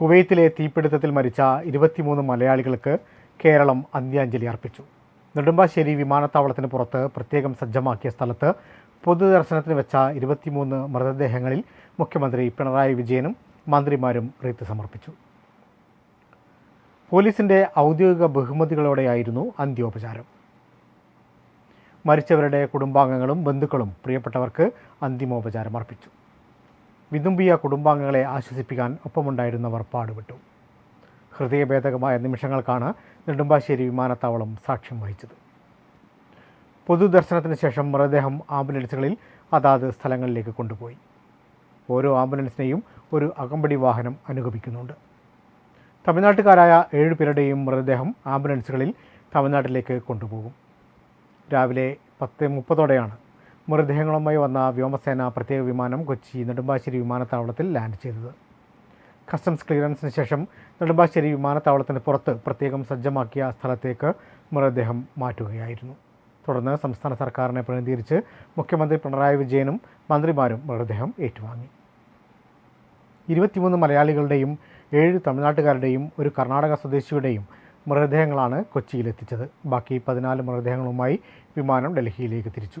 കുവൈത്തിലെ തീപിടുത്തത്തിൽ മരിച്ച ഇരുപത്തിമൂന്ന് മലയാളികൾക്ക് കേരളം അന്ത്യാഞ്ജലി അർപ്പിച്ചു. നെടുമ്പാശ്ശേരി വിമാനത്താവളത്തിന് പുറത്ത് പ്രത്യേകം സജ്ജമാക്കിയ സ്ഥലത്ത് പൊതുദർശനത്തിന് വെച്ച ഇരുപത്തിമൂന്ന് മൃതദേഹങ്ങളിൽ മുഖ്യമന്ത്രി പിണറായി വിജയനും മന്ത്രിമാരും റീത്ത് സമർപ്പിച്ചു. പോലീസിന്റെ ഔദ്യോഗിക ബഹുമതികളോടെയായിരുന്നു അന്ത്യോപചാരം. മരിച്ചവരുടെ കുടുംബാംഗങ്ങളും ബന്ധുക്കളും പ്രിയപ്പെട്ടവർക്ക് അന്തിമോപചാരം അർപ്പിച്ചു. വിതുമ്പിയ കുടുംബാംഗങ്ങളെ ആശ്വസിപ്പിക്കാൻ ഒപ്പമുണ്ടായിരുന്നവർ പാടുപെട്ടു. ഹൃദയഭേദകമായ നിമിഷങ്ങൾക്കാണ് നെടുമ്പാശ്ശേരി വിമാനത്താവളം സാക്ഷ്യം വഹിച്ചത്. പൊതുദർശനത്തിന് ശേഷം മൃതദേഹം ആംബുലൻസുകളിൽ അതാത് സ്ഥലങ്ങളിലേക്ക് കൊണ്ടുപോയി. ഓരോ ആംബുലൻസിനെയും ഒരു അകമ്പടി വാഹനം അനുഗമിക്കുന്നുണ്ട്. തമിഴ്നാട്ടുകാരായ ഏഴു പേരുടെയും മൃതദേഹം ആംബുലൻസുകളിൽ തമിഴ്നാട്ടിലേക്ക് കൊണ്ടുപോകും. രാവിലെ പത്ത് മുപ്പതോടെയാണ് മൃതദേഹങ്ങളുമായി വന്ന വ്യോമസേന പ്രത്യേക വിമാനം കൊച്ചി നെടുമ്പാശ്ശേരി വിമാനത്താവളത്തിൽ ലാൻഡ് ചെയ്തത്. കസ്റ്റംസ് ക്ലിയറൻസിന് ശേഷം നെടുമ്പാശ്ശേരി വിമാനത്താവളത്തിന് പുറത്ത് പ്രത്യേകം സജ്ജമാക്കിയ സ്ഥലത്തേക്ക് മൃതദേഹം മാറ്റുകയായിരുന്നു. തുടർന്ന് സംസ്ഥാന സർക്കാരിനെ പ്രതിനിധീകരിച്ച് മുഖ്യമന്ത്രി പിണറായി വിജയനും മന്ത്രിമാരും മൃതദേഹം ഏറ്റുവാങ്ങി. ഇരുപത്തിമൂന്ന് മലയാളികളുടെയും ഏഴ് തമിഴ്നാട്ടുകാരുടെയും ഒരു കർണാടക സ്വദേശിയുടെയും മൃതദേഹങ്ങളാണ് കൊച്ചിയിലെത്തിച്ചത്. ബാക്കി പതിനാല് മൃതദേഹങ്ങളുമായി വിമാനം ഡൽഹിയിലേക്ക് തിരിച്ചു.